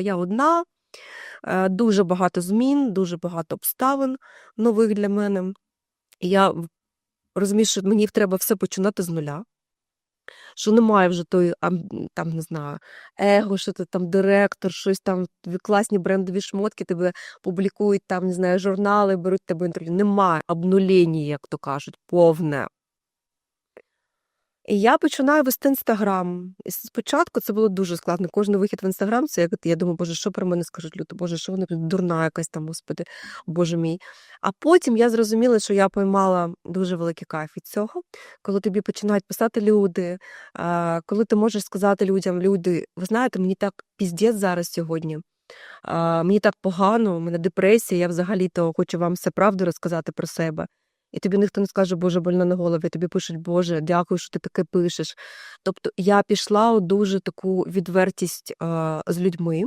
Я одна, е, дуже багато змін, дуже багато обставин нових для мене. Я розумію, що мені треба все починати з нуля. Що немає вже ам- там, не знаю, его, що ти там директор, щось там, класні брендові шмотки, тебе публікують там, не знаю, журнали, беруть тебе інтерв'ю. Немає обнулення, як то кажуть, повне. І я починаю вести інстаграм. І спочатку це було дуже складно. Кожен вихід в інстаграм, це як я думаю, боже, що про мене скажуть люди? Боже, що вони дурна якась там, господи, боже мій. А потім я зрозуміла, що я поймала дуже великий кайф від цього, коли тобі починають писати люди, коли ти можеш сказати людям, люди, ви знаєте, мені так піздець зараз сьогодні. Мені так погано, у мене депресія, я взагалі-то хочу вам все правду розказати про себе. І тобі ніхто не скаже, Боже, больно на голові. Тобі пишуть, Боже, дякую, що ти таке пишеш. Тобто я пішла у дуже таку відвертість е, з людьми.